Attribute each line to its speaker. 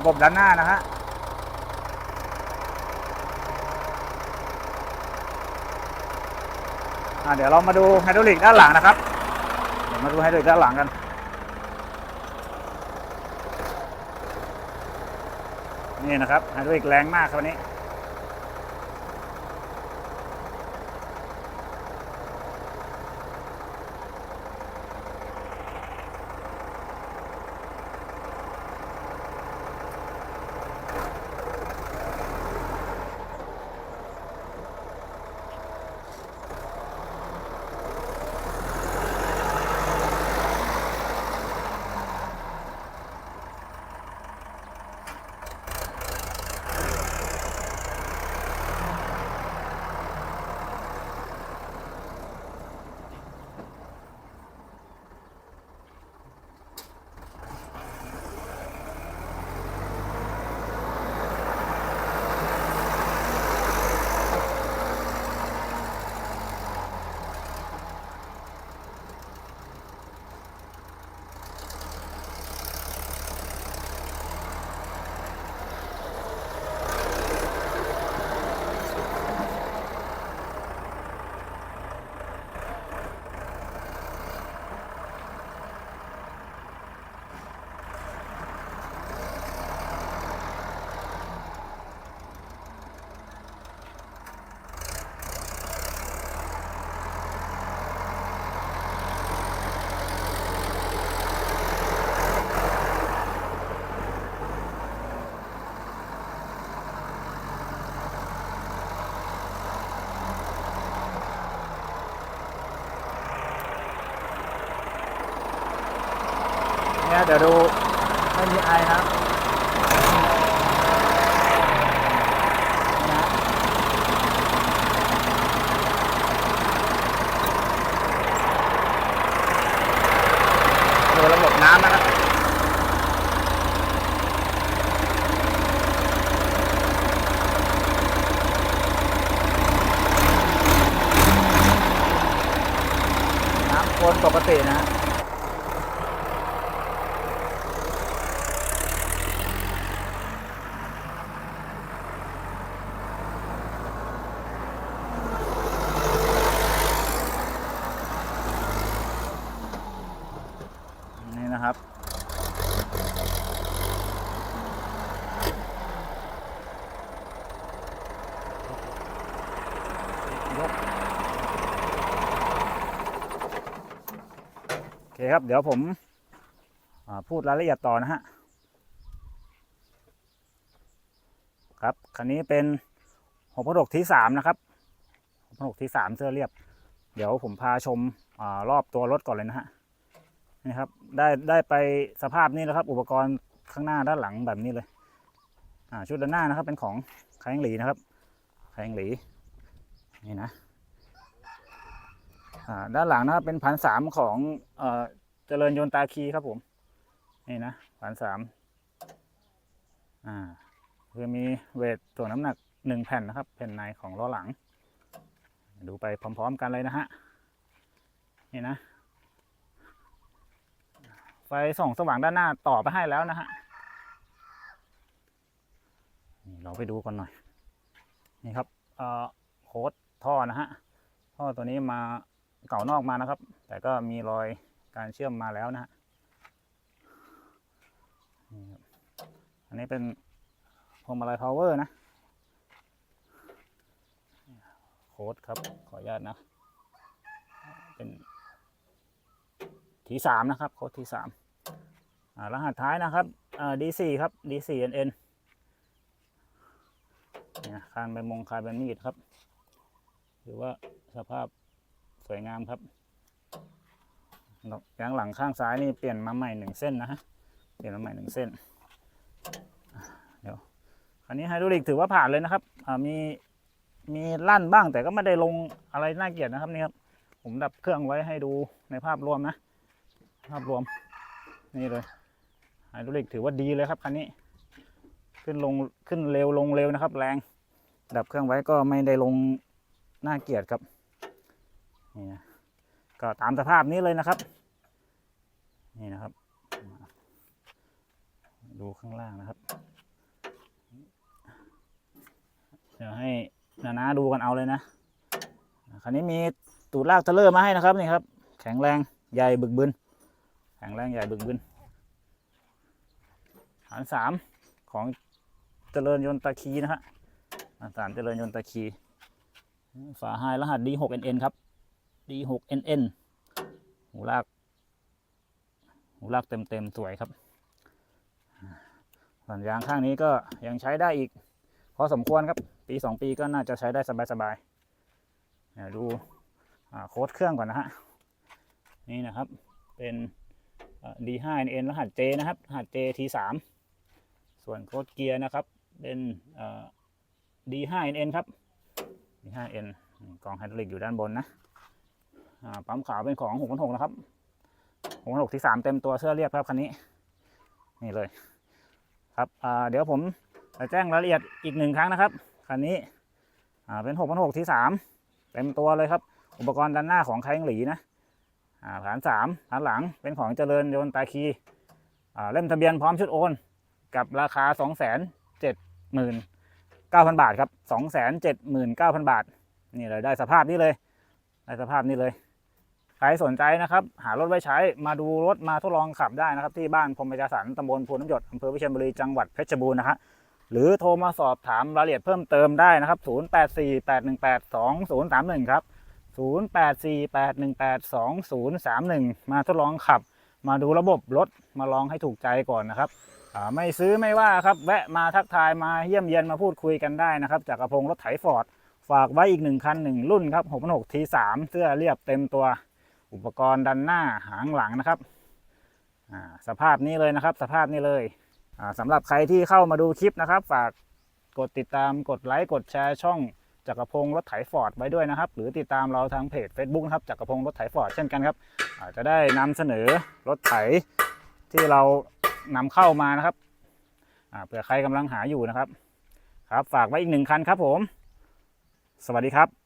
Speaker 1: ระบบด้านหน้านะฮะอะเดี๋ยวเรามาดูไฮดรอลิกด้านหลังนะครับ เดี๋ยวมาดูไฮดรอลิกด้านหลังกัน นี่นะครับไฮดรอลิกแรงมากครับวันนี้ เดี๋ยวดูไม่มีไอนะครับดูระบบน้ำนะครับน้ำวนปกตินะฮะ นี่นะครับ โอ เคครับ เดี๋ยวผมพูดรายละเอียดต่อนะฮะ ครับ คันนี้เป็นหกพันหกที่สามนะครับหกพันหกที่สามเสื้อเรียบ เดี๋ยวผมพาชมอรอบตัวรถก่อนเลยนะฮะ นี่ครับ ได้ได้ไปสภาพนี้แล้วครับ อุปกรณ์ข้างหน้าด้านหลังแบบนี้เลย ชุดด้านหน้านะครับเป็นของคายงหลีนะครับคายงหลี นี่นะ อ่าด้านหลังนะครับเป็นพันสามของเอ่อเจริญยนตาคีครับผมนี่นะพันสามอ่าคือมีเวทถ่วงน้ำหนักหนึ่งแผ่นนะครับแผ่นในของล้อหลัง ดูไปพร้อมๆกันเลยนะฮะนี่นะ ไฟส่องสว่างด้านหน้าต่อไปให้แล้วนะฮะนี่เราไปดูกันหน่อย นี่ครับเอ่อโค้ดท่อนะฮะ ท่อตัวนี้มา เก่านอกมานะครับ แต่ก็มีรอยการเชื่อมมาแล้วนะฮะอันนี้เป็นพวงมาลัยพาวเวอร์นะ โค้ดครับ ขออนุญาตนะ เป็นทีสามนะครับ โค้ดทีสามรหัสท้ายนะครับอ่า D4 ครับ D4NN นี่นะคานใบมงคานใบมีดครับถือว่าสภาพ วยงามครับยางหลังข้างซ้ายนี่เปลี่ยนมาใหม่หนึ่งเส้นนะฮะเปลี่ยนมาใหม่หนึ่งเส้นเดี๋ยวคันนี้ไฮดรอลิกถือว่าผ่านเลยนะครับมีมีลั่นบ้างแต่ก็ไม่ได้ลงอะไรน่าเกลียดนะครับนี่ครับผมดับเครื่องไว้ให้ดูในภาพรวมนะ ภาพรวมนี่เลยไฮดรอลิกถือว่าดีเลยครับคันนี้ ขึ้นลงขึ้นเร็วลงเร็วนะครับ แรง ดับเครื่องไว้ก็ไม่ได้ลงน่าเกลียดครับ นี่นะก็ตามสภาพนี้เลยนะครับ นี่นะครับ ดูข้างล่างนะครับ เดี๋ยวให้นานาดูกันเอาเลยนะคันนี้มีตูดลากเทเลอร์มาให้นะครับนี่ครับ แข็งแรงใหญ่บึกบึน แข็งแรงใหญ่บึกบึนฐานสามของเจริญยนตะคีนะฮะฐานสามเจริญยนตะคี ฝาไฮรหัส D6NN ครับ D6NN หูลากหูลากเต็มเต็มๆสวยครับส่วนยางข้างนี้ก็ยังใช้ได้อีก พอสมควรครับ ปีสองปีก็น่าจะใช้ได้สบายๆเดี๋ยวดูโค้ดเครื่องก่อนนะฮะ นี่นะครับเป็นเอ่อ D5NN รหัส J นะครับ รหัส JT3 ส่วนโค้ดเกียร์นะครับเป็นเอ่อ D5NN ครับ D5N กล่องไฮดรอลิกอยู่ด้านบนนะ ปั๊มขาวเป็นของ616นะครับ616ที่3เต็มตัวเสื้อเรียบครับคันนี้ นี่เลย ครับเดี๋ยวผมจะแจ้งรายละเอียดอีกหนึ่งครั้งนะครับคันนี้เป็น616ที่3เต็มตัวเลยครับ อุปกรณ์ด้านหน้าของไคงหลีนะอ่าฐานสามฐานหลังเป็นของเจริญยนต์ตาคีเล่มทะเบียนพร้อมชุดโอน กับราคา2 7 0 0 0 9,000บาทครับ279,000บาท นี่เลยได้สภาพนี้เลย ได้สภาพนี้เลย ใครสนใจนะครับ หารถไว้ใช้มาดูรถมาทดลองขับได้นะครับ ที่บ้านพรมประชาสันตำบลพูน้ำหยดอำเภอวิเชียรบุรีจังหวัดเพชรบูรณ์นะฮะหรือโทรมาสอบถามรายละเอียดเพิ่มเติมได้นะครับ 0848182031 ครับ 0848182031 มาทดลองขับ มาดูระบบรถมาลองให้ถูกใจก่อนนะครับไม่ซื้อไม่ว่าครับ แวะมาทักทายมาเยี่ยมเยียนมาพูดคุยกันได้นะครับจากกระพงรถไถฟอร์ดฝากไว้อีกหนึ่งคันหนึ่งรุ่นครับ6 6 T 3 เสื้อเรียบเต็มตัว อุปกรณ์ดันหน้าหางหลังนะครับอ่าสภาพนี้เลยนะครับ สภาพนี้เลยอ่าสำหรับใครที่เข้ามาดูคลิปนะครับ ฝากกดติดตามกดไลค์กดแชร์ช่องจักรพงศ์รถไถฟอร์ดไว้ด้วยนะครับ หรือติดตามเราทางเพจ Facebook นะครับจักรพงศ์รถไถฟอร์ดเช่นกันครับอาจจะได้นำเสนอรถไถที่เรานำเข้ามานะครับอ่าเผื่อใครกำลังหาอยู่นะครับ ครับ ฝากไว้อีกหนึ่งคันครับผม สวัสดีครับ